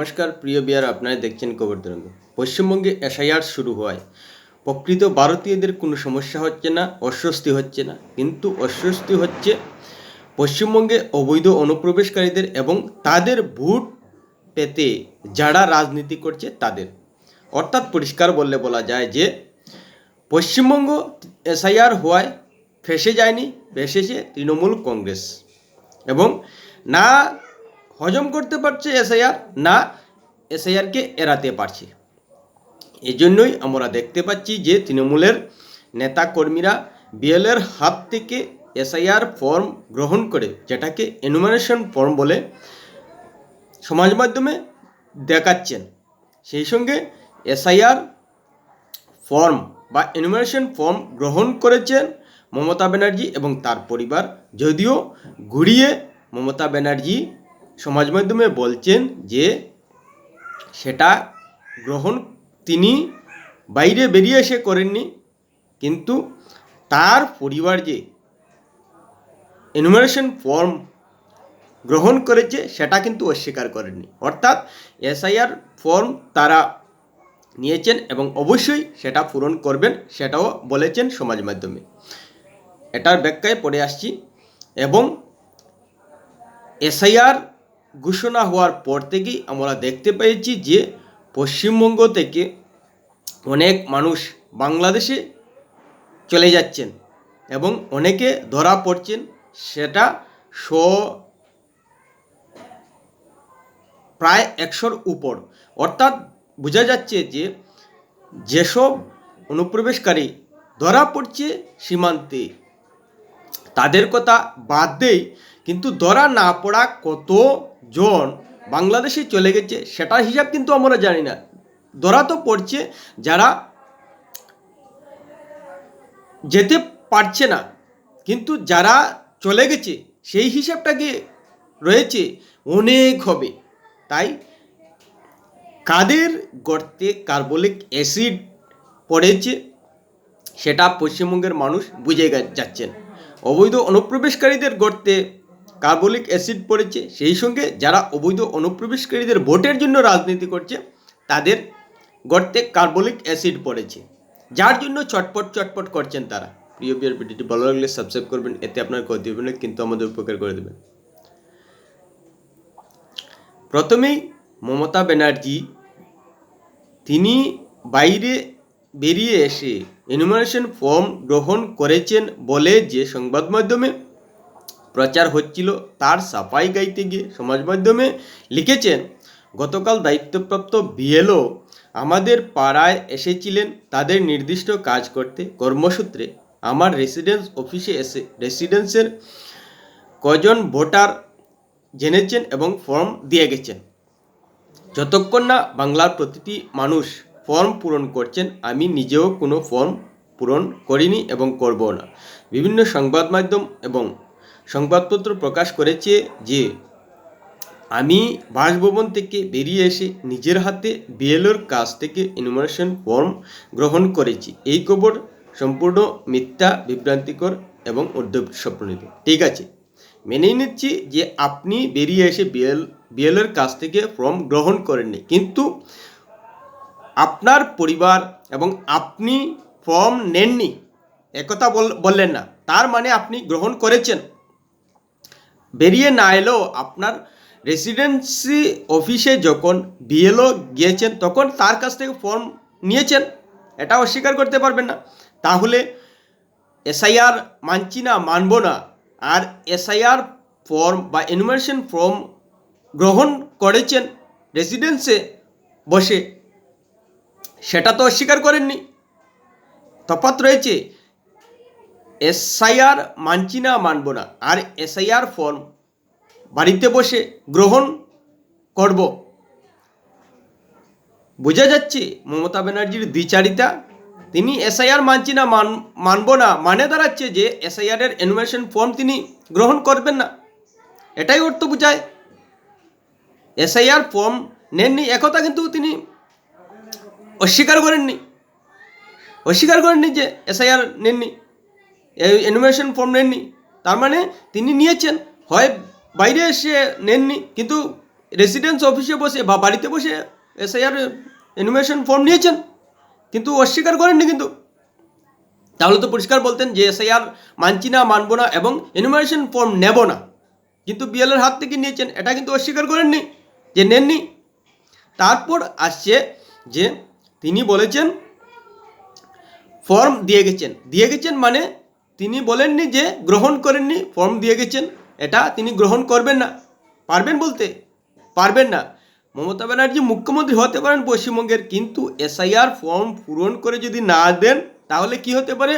নমস্কার, প্রিয় বিয়ার আপনারা দেখছেন খবর তরঙ্গ। পশ্চিমবঙ্গে এসআইআর শুরু হওয়ায়। প্রকৃত ভারতীয়দের কোনো সমস্যা হচ্ছে না, অস্বস্তি হচ্ছে না। কিন্তু অস্বস্তি হচ্ছে পশ্চিমবঙ্গে অবৈধ অনুপ্রবেশকারীদের এবং তাদের ভোট পেতে যারা রাজনীতি করছে তাদের। অর্থাৎ পরিষ্কার বললে বলা যায় যে, পশ্চিমবঙ্গ এসআইআর হওয়ায় ফেসে যায়নি, ফেসেছে তৃণমূল কংগ্রেস। এবং না হজম করতে পারছে এসআইআর? না এসআইআরকে এড়াতে পারছে। এই জন্যই আমরা দেখতে পাচ্ছি যে তৃণমূলের নেতা কর্মীরা বিএলের হাত থেকে এসআইআর ফর্ম গ্রহণ করে, যেটাকে এনুমারেশন ফর্ম বলে সমাজ মাধ্যমে দেখাচ্ছেন। সেই সঙ্গে এসআইআর ফর্ম বা এনুমারেশন ফর্ম গ্রহণ করেছেন মমতা ব্যানার্জি এবং তার পরিবার। যদিও ঘুরিয়ে মমতা ব্যানার্জি সমাজ মাধ্যমে বলছেন যে সেটা গ্রহণ তিনি বাইরে বেরিয়ে এসে করেননি, কিন্তু তার পরিবার যে এনুমারেশন ফর্ম গ্রহণ করেছে, সেটা কিন্তু অস্বীকার করেননি। অর্থাৎ এসআইআর ফর্ম তারা নিয়েছেন এবং অবশ্যই সেটা পূরণ করবেন, সেটাও বলেছেন সমাজ মাধ্যমে। এটার ব্যাখ্যায় পড়ে আসছি। এবং এসআইআর ঘোষণা হওয়ার পর থেকেই আমরা দেখতে পেয়েছি যে পশ্চিমবঙ্গ থেকে অনেক মানুষ বাংলাদেশে চলে যাচ্ছেন এবং অনেকে ধরা পড়ছেন। সেটা স প্রায় একশোর উপর। অর্থাৎ বোঝা যাচ্ছে যে যেসব অনুপ্রবেশকারী ধরা পড়ছে সীমান্তে, তাদের কথা বাদ দেই, কিন্তু ধরা না পড়া কতজন বাংলাদেশে চলে গেছে, সেটার হিসাব কিন্তু আমরা জানি না। ধরা তো পড়ছে যারা যেতে পারছে না, কিন্তু যারা চলে গেছে, সেই হিসাবটা কি রয়েছে? অনেক হবে। তাই কাদের গর্তে কার্বলিক অ্যাসিড পড়েছে, সেটা পশ্চিমবঙ্গের মানুষ বুঝে যাচ্ছেন। অবৈধ অনুপ্রবেশকারীদের গর্তে কার্বলিক অ্যাসিড পড়েছে, সেই সঙ্গে যারা অবৈধ অনুপ্রবেশকারীদের ভোটের জন্য রাজনীতি করছে, তাদের গর্তে কার্বলিক অ্যাসিড পড়েছে। যার জন্য চটপট চটপট করছেন তারা। প্রিয় বিয়ার ভিডিওটি ভালো লাগলে সাবস্ক্রাইব করবেন, এতে আপনার ক্ষতি হবে না, কিন্তু আমাদের উপকার করে দেবেন। প্রথমেই মমতা ব্যানার্জি, তিনি বাইরে বেরিয়ে এসে এনুমারেশন ফর্ম গ্রহণ করেছেন বলে যে সংবাদ মাধ্যমে প্রচার হচ্ছিল, তার সাফাই গাইতে গিয়ে সমাজ মাধ্যমে লিখেছেন, গতকাল দায়িত্বপ্রাপ্ত বিএলও আমাদের পাড়ায় এসেছিলেন, তাদের নির্দিষ্ট কাজ করতে। কর্মসূত্রে আমার রেসিডেন্স অফিসে এসে রেসিডেন্সের কজন ভোটার জেনেছেন এবং ফর্ম দিয়ে গেছেন। যতক্ষণ না বাংলার প্রতিটি মানুষ ফর্ম পূরণ করছেন, আমি নিজেও কোনো ফর্ম পূরণ করিনি এবং করব না। বিভিন্ন সংবাদ মাধ্যম এবং সংবাদপত্র প্রকাশ করেছে যে, আমি বাসভবন থেকে বেরিয়ে এসে নিজের হাতে বিএলওর কাছ থেকে ইনফরমেশন ফর্ম গ্রহণ করেছি। এই খবর সম্পূর্ণ মিথ্যা, বিভ্রান্তিকর এবং উদ্যোগ স্বপ্নিত ঠিক আছে, মেনেই নিচ্ছি যে আপনি বেরিয়ে এসে বিএল বিএলের কাছ থেকে ফর্ম গ্রহণ করেননি কিন্তু আপনার পরিবার এবং আপনি ফর্ম নেননি। একথা বল- বললেন না। তার মানে আপনি গ্রহণ করেছেন। বেরিয়ে না এলেও আপনার রেসিডেন্সি অফিসে যখন বিএলও গিয়েছেন, তখন তার কাছ থেকে ফর্ম নিয়েছেন। এটা অস্বীকার করতে পারবেন না। তাহলে এসআইআর মানছি না, মানব না। আর এসআইআর ফর্ম বা এনুমারেশন ফর্ম গ্রহণ করেছেন রেসিডেন্সে বসে, সেটা তো অস্বীকার করেননি। তফাৎ রয়েছে এসআইআর মানছি না, মানব না। আর এসআইআর ফর্ম বাড়িতে বসে গ্রহণ করব। বোঝা যাচ্ছে মমতা ব্যানার্জির দ্বিচারিতা? তিনি এসআইআর মানছি না, মান, মানব না। মানে দাঁড়াচ্ছে যে এসআইআর এর এনুমেশন ফর্ম তিনি গ্রহণ করবেন না। এটাই অর্থ বোঝায়। এসআইআর ফর্ম নেননি, একথা কিন্তু তিনি অস্বীকার করেননি। অস্বীকার করেননি যে এসআইআর নেননি। এনুমেশন ফর্ম নেননি। তার মানে তিনি নিয়েছেন। হয় বাইরে এসে নেননি, কিন্তু রেসিডেন্স অফিসে বসে বা বাড়িতে বসে এসআইআর এনুমেশন ফর্ম নিয়েছেন। কিন্তু অস্বীকার করেননি কিন্তু। তাহলে তো পরিষ্কার বলতেন যে এসআইআর মানছি না, মানবো না এবং এনুমারেশন ফর্ম নেব না। কিন্তু বিএলের হাত থেকে নিয়েছেন, এটা কিন্তু অস্বীকার করেননি যে নেননি। তারপর আসছে যে তিনি বলেছেন ফর্ম দিয়ে গেছেন। দিয়ে গেছেন মানে তিনি বলেননি যে গ্রহণ করেননি, ফর্ম দিয়ে গেছেন। এটা তিনি গ্রহণ করবেন না। পারবেন বলতে? পারবেন না। মমতা ব্যানার্জি মুখ্যমন্ত্রী হতে পারেন পশ্চিমবঙ্গের, কিন্তু এসআইআর ফর্ম পূরণ করে যদি না দেন, তাহলে কি হতে পারে?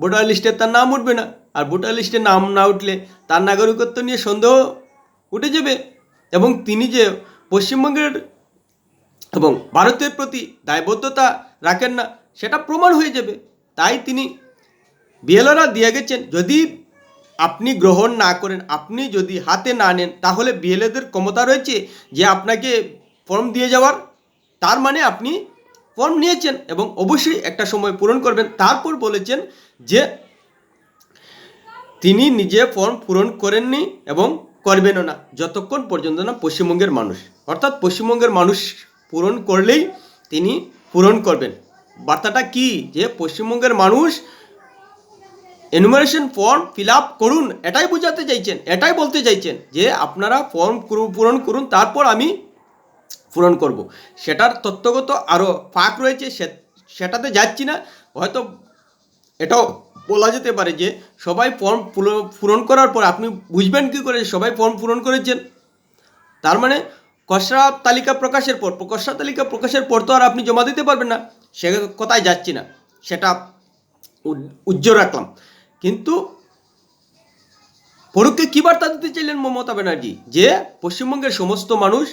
ভোটার লিস্টে তার নাম উঠবে না। আর ভোটার লিস্টে নাম না উঠলে তার নাগরিকত্ব নিয়ে সন্দেহ উঠে যাবে। এবং তিনি যে পশ্চিমবঙ্গের এবং ভারতের প্রতি দায়বদ্ধতা রাখেন না, সেটা প্রমাণ হয়ে যাবে। তাই তিনি বিএলওরা দিয়ে গেছেন। যদি আপনি গ্রহণ না করেন, আপনি যদি হাতে না নেন, তাহলে বিএলএদের ক্ষমতা রয়েছে যে আপনাকে ফর্ম দিয়ে যাওয়ার। তার মানে আপনি ফর্ম নিয়েছেন এবং অবশ্যই একটা সময় পূরণ করবেন। তারপর বলেছেন যে তিনি নিজে ফর্ম পূরণ করেননি এবং করবেনও না। যতক্ষণ পর্যন্ত না পশ্চিমবঙ্গের মানুষ, অর্থাৎ পশ্চিমবঙ্গের মানুষ পূরণ করলেই তিনি পূরণ করবেন। বার্তাটা কি? যে পশ্চিমবঙ্গের মানুষ এনুমারেশন ফর্ম ফিল আপ করুন। এটাই বোঝাতে চাইছেন, এটাই বলতে চাইছেন যে আপনারা ফর্ম পূরণ করুন, তারপর আমি পূরণ করব। সেটার তত্ত্বগত আরও ফাঁক রয়েছে সেটাতে যাচ্ছি না। হয়তো এটাও বলা যেতে পারে যে সবাই ফর্ম পূরণ- করার পর আপনি বুঝবেন কী করে সবাই ফর্ম পূরণ করেছেন। তার মানে খসড়া তালিকা প্রকাশের পর, খসড়া তালিকা প্রকাশের পর তো আর আপনি জমা দিতে পারবেন না। সে কথায় যাচ্ছি না, সেটা উজ্জ্বল রাখলাম। কিন্তু পরুকে কী বার্তা দিতে চাইলেন মমতা ব্যানার্জি? যে পশ্চিমবঙ্গের সমস্ত মানুষ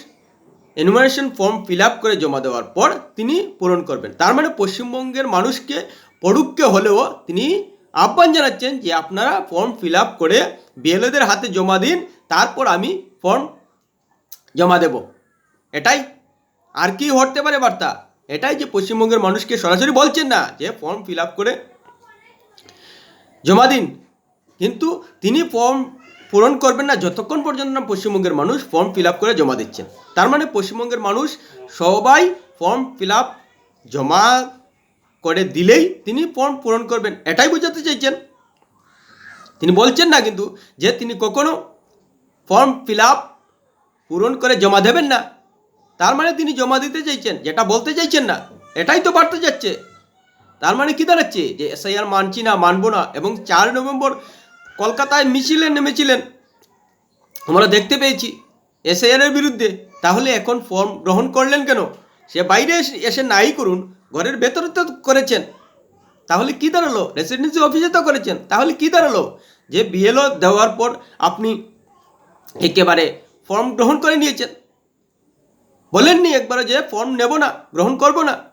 এনুমারেশন ফর্ম ফিল আপ করে জমা দেওয়ার পর তিনি পূরণ করবেন। তার মানে পশ্চিমবঙ্গের মানুষকে পড়ুককে হলেও তিনি আহ্বান জানাচ্ছেন যে আপনারা ফর্ম ফিল আপ করে বিএলওদের হাতে জমা দিন, তারপর আমি ফর্ম জমা দেব। এটাই। আর কি হতে পারে বার্তা? এটাই যে পশ্চিমবঙ্গের মানুষকে সরাসরি বলছেন না যে ফর্ম ফিল আপ করে জমা দিন। কিন্তু তিনি ফর্ম পূরণ করবেন না। যতক্ষণ পর্যন্ত না পশ্চিমবঙ্গের মানুষ ফর্ম ফিল আপ করে জমা দিচ্ছেন তার মানে পশ্চিমবঙ্গের মানুষ সবাই ফর্ম ফিল আপ জমা করে দিলেই তিনি ফর্ম পূরণ করবেন। এটাই বোঝাতে চাইছেন। তিনি বলছেন না কিন্তু যে তিনি কখনো ফর্ম ফিল আপ পূরণ করে জমা দেবেন না। তার মানে তিনি জমা দিতে চাইছেন। যেটা বলতে চাইছেন না, এটাই তো বাড়তে যাচ্ছে। তার মানে কি দাঁড়াচ্ছে? যে এসআইআর মানছি না, মানবো না, এবং চার নভেম্বর কলকাতায় মিছিলে নেমেছিলেন। আমরা দেখতে পেয়েছি এসআইআরের বিরুদ্ধে। তাহলে এখন ফর্ম গ্রহণ করলেন কেন? সে বাইরে এসে- নাই করুন, ঘরের ভেতরে তো করেছেন। তাহলে কি দাঁড়াল? রেসিডেন্সি অফিসে তো করেছেন। তাহলে কি দাঁড়াল? যে বিএলও দেওয়ার পর আপনি একেবারে ফর্ম গ্রহণ করে নিয়েছেন। বলেননি একবারে যে ফর্ম নেব না, গ্রহণ করব না।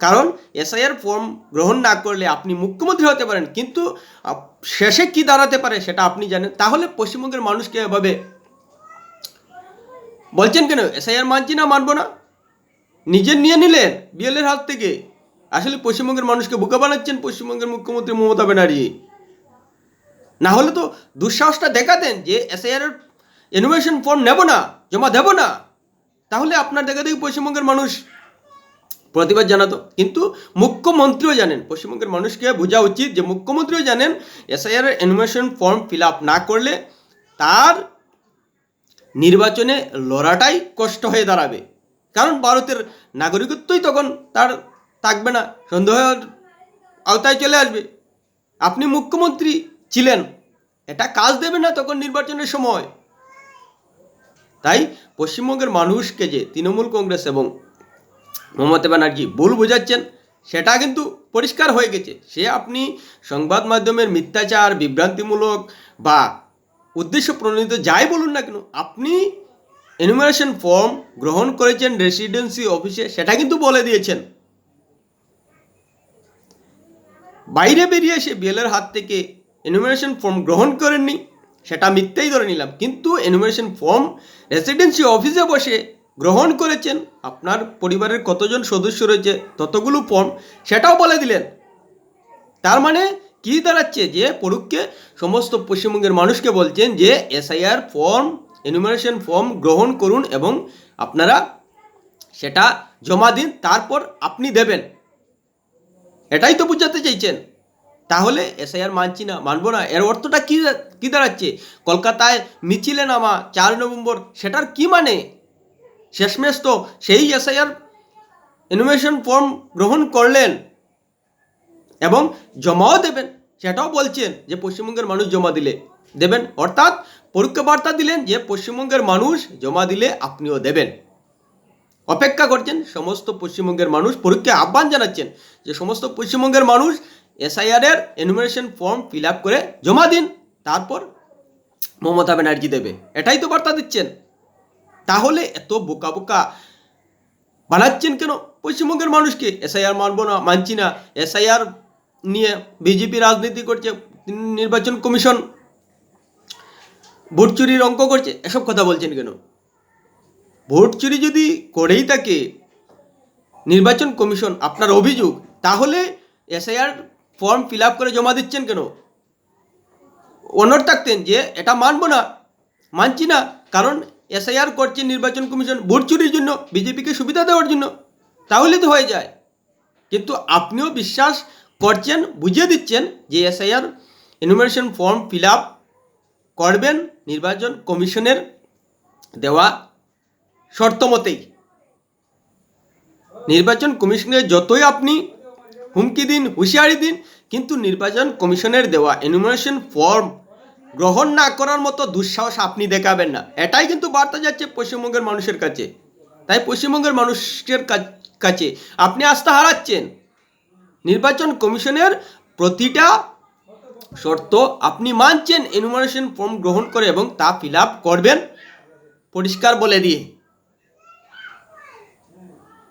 কারণ এসআইআর ফর্ম গ্রহণ না করলে আপনি মুখ্যমন্ত্রী হতে পারেন, কিন্তু শেষে কি দাঁড়াতে পারে সেটা আপনি জানেন। তাহলে পশ্চিমবঙ্গের মানুষকে এভাবে বলছেন কেন? এসআইআর মানছি না, মানবো না? নিজে নিয়ে নিলেন বিএলের হাত থেকে। আসলে পশ্চিমবঙ্গের মানুষকে বোকা বানাচ্ছেন পশ্চিমবঙ্গের মুখ্যমন্ত্রী মমতা ব্যানার্জি। না হলে তো দুঃসাহসটা দেখাতেন যে এসআইআর ইনোভেশন ফর্ম নেব না, জমা দেব না। তাহলে আপনার দেখা দেখি পশ্চিমবঙ্গের মানুষ প্রতিবাদ জানাতো। কিন্তু মুখ্যমন্ত্রীও জানেন, পশ্চিমবঙ্গের মানুষকে বোঝা উচিত যে মুখ্যমন্ত্রীও জানেন SIR enumeration form fill up না করলে তার নির্বাচনে লড়াটাই কষ্ট হয়ে দাঁড়াবে। কারণ ভারতের নাগরিকত্বই তখন তার থাকবে না, সন্দেহের আওতায় চলে আসবে। আপনি মুখ্যমন্ত্রী ছিলেন, এটা কাজ দেবে না তখন নির্বাচনের সময়। তাই পশ্চিমবঙ্গের মানুষকে যে তৃণমূল কংগ্রেস এবং মমতা ব্যানার্জি ভুল বোঝাচ্ছেন, সেটা কিন্তু পরিষ্কার হয়ে গেছে। সে আপনি সংবাদ মাধ্যমের মিথ্যাচার, বিভ্রান্তিমূলক বা উদ্দেশ্য প্রণোদিত যাই বলুন না কেন, আপনি এনুমারেশন ফর্ম গ্রহণ করেছেন রেসিডেন্সি অফিসে সেটা কিন্তু বলে দিয়েছেন। বাইরে বেরিয়ে এসে বিএলের হাত থেকে এনুমারেশন ফর্ম গ্রহণ করেননি, সেটা মিথ্যেই ধরে নিলাম। কিন্তু এনুমারেশন ফর্ম রেসিডেন্সি অফিসে বসে গ্রহণ করেছেন, আপনার পরিবারের কতজন সদস্য রয়েছে, ততগুলো ফর্ম সেটাও বলে দিলেন। তার মানে কি দাঁড়াচ্ছে যে পড়ুককে সমস্ত পশ্চিমবঙ্গের মানুষকে বলছেন যে এসআইআর ফর্ম এনুমারেশন ফর্ম গ্রহণ করুন এবং আপনারা সেটা জমা দিন, তারপর আপনি দেবেন। এটাই তো বুঝাতে চাইছেন। তাহলে এসআইআর মানছি না, মানবো না, এর অর্থটা কী কী দাঁড়াচ্ছে? কলকাতায় মিছিলে নামা, চার নভেম্বর, সেটার কি মানে? শেষমেশ তো সেই এসআইআর ইনোভেশন ফর্ম গ্রহণ করলেন এবং জমাও দেবেন। সেটাও বলছেন যে পশ্চিমবঙ্গের মানুষ জমা দিলে দেবেন। অর্থাৎ পরোক্ষ বার্তা দিলেন যে পশ্চিমবঙ্গের মানুষ জমা দিলে আপনিও দেবেন। অপেক্ষা করছেন সমস্ত পশ্চিমবঙ্গের মানুষ। পরীক্ষা আহ্বান জানাচ্ছেন যে সমস্ত পশ্চিমবঙ্গের মানুষ এসআইআরের এর ফর্ম ফিল আপ করে জমা দিন। তারপর মমতা ব্যানার্জি দেবে। এটাই তো বার্তা দিচ্ছেন। তাহলে এত বোকা বোকা বানাচ্ছেন কেন? পশ্চিমবঙ্গের মানুষকে এসআইআর মানবো না, মানছি না। এসআইআর নিয়ে বিজেপি রাজনীতি করছে, নির্বাচন কমিশন ভোট চুরির অঙ্ক করছে, এসব কথা বলছেন কেন? ভোট চুরি যদি করেই থাকে, নির্বাচন কমিশন, আপনার অভিযোগ, তাহলে এসআইআর ফর্ম ফিল আপ করে জমা দিচ্ছেন কেন? অনর থাকতেন যে, এটা মানবো না, মানছি না, কারণ এসআইআর করছে নির্বাচন কমিশন ভোট চুরির জন্য, বিজেপিকে সুবিধা দেওয়ার জন্য, তাহলে তো হয়ে যায়। কিন্তু আপনিও বিশ্বাস করছেন, বুঝিয়ে দিচ্ছেন যে SIR enumeration form fill up করবেন নির্বাচন কমিশনের দেওয়া শর্ত মতেই নির্বাচন কমিশনের যতই আপনি হুমকি দিন, হুঁশিয়ারি দিন, কিন্তু নির্বাচন কমিশনের দেওয়া এনুমারেশন ফর্ম গ্রহণ না করার মতো দুঃসাহস আপনি দেখাবেন না। এটাই কিন্তু বার্তা যাচ্ছে পশ্চিমবঙ্গের মানুষের কাছে। তাই পশ্চিমবঙ্গের মানুষের কাছে আপনি আস্থা হারাচ্ছেন। নির্বাচন কমিশনের প্রতিটা শর্ত আপনি মানছেন এনুমারেশন ফর্ম গ্রহণ করে এবং তা ফিল আপ করবেন পরিষ্কার বলে দিয়ে।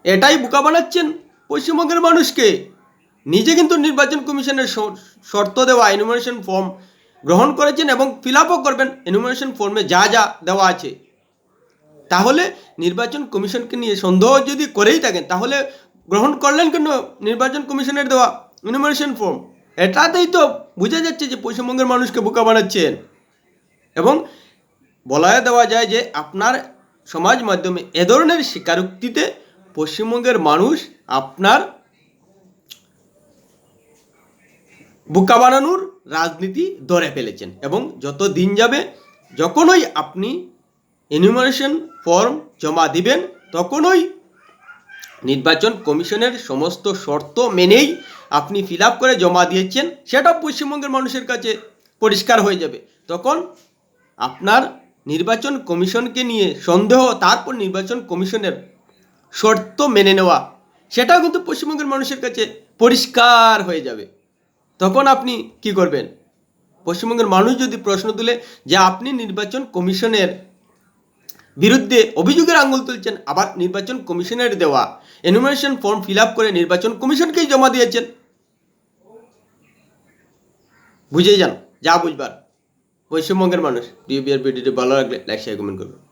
এটাই বোকা বানাচ্ছেন পশ্চিমবঙ্গের মানুষকে। নিজে কিন্তু নির্বাচন কমিশনের শর্ত দেওয়া এনুমারেশন ফর্ম গ্রহণ করেছেন এবং ফিল আপও করবেন এনুমারেশন ফর্মে যা যা দেওয়া আছে। তাহলে নির্বাচন কমিশনকে নিয়ে সন্দেহ যদি করেই থাকেন, তাহলে গ্রহণ করলেন কেন নির্বাচন কমিশনের দেওয়া ইনুমারেশন ফর্ম এটাতেই তো বোঝা যাচ্ছে যে পশ্চিমবঙ্গের মানুষকে বোকা বানাচ্ছেন। এবং বলায় দেওয়া যায় যে আপনার সমাজ মাধ্যমে এ ধরনের স্বীকারোক্তিতে পশ্চিমবঙ্গের মানুষ আপনার বোকা বানানোর রাজনীতি ধরে ফেলেছেন এবং যত দিন যাবে, যখনই আপনি এনিউমারেশন ফর্ম জমা দিবেন, তখনই নির্বাচন কমিশনের সমস্ত শর্ত মেনেই আপনি ফিল করে জমা দিয়েছেন, সেটা পশ্চিমবঙ্গের মানুষের কাছে পরিষ্কার হয়ে যাবে। তখন আপনার নির্বাচন কমিশনকে নিয়ে সন্দেহ, তারপর নির্বাচন কমিশনের শর্ত মেনে নেওয়া, সেটাও কিন্তু পশ্চিমবঙ্গের মানুষের কাছে পরিষ্কার হয়ে যাবে। তখন আপনি কি করবেন? পশ্চিমবঙ্গের মানুষ যদি প্রশ্ন তুলে যে আপনি নির্বাচন কমিশনের বিরুদ্ধে অভিযোগের আঙুল তুলছেন, আবার নির্বাচন কমিশনের দেওয়া এনুমারেশন ফর্ম ফিল করে নির্বাচন কমিশনকেই জমা দিয়েছেন। বুঝেই যান, যা বুঝবার। পশ্চিমবঙ্গের মানুষ ডিবিআর ভিডিওটি ভালো লাগলে লাইক শেয়ার কমেন্ট করবেন।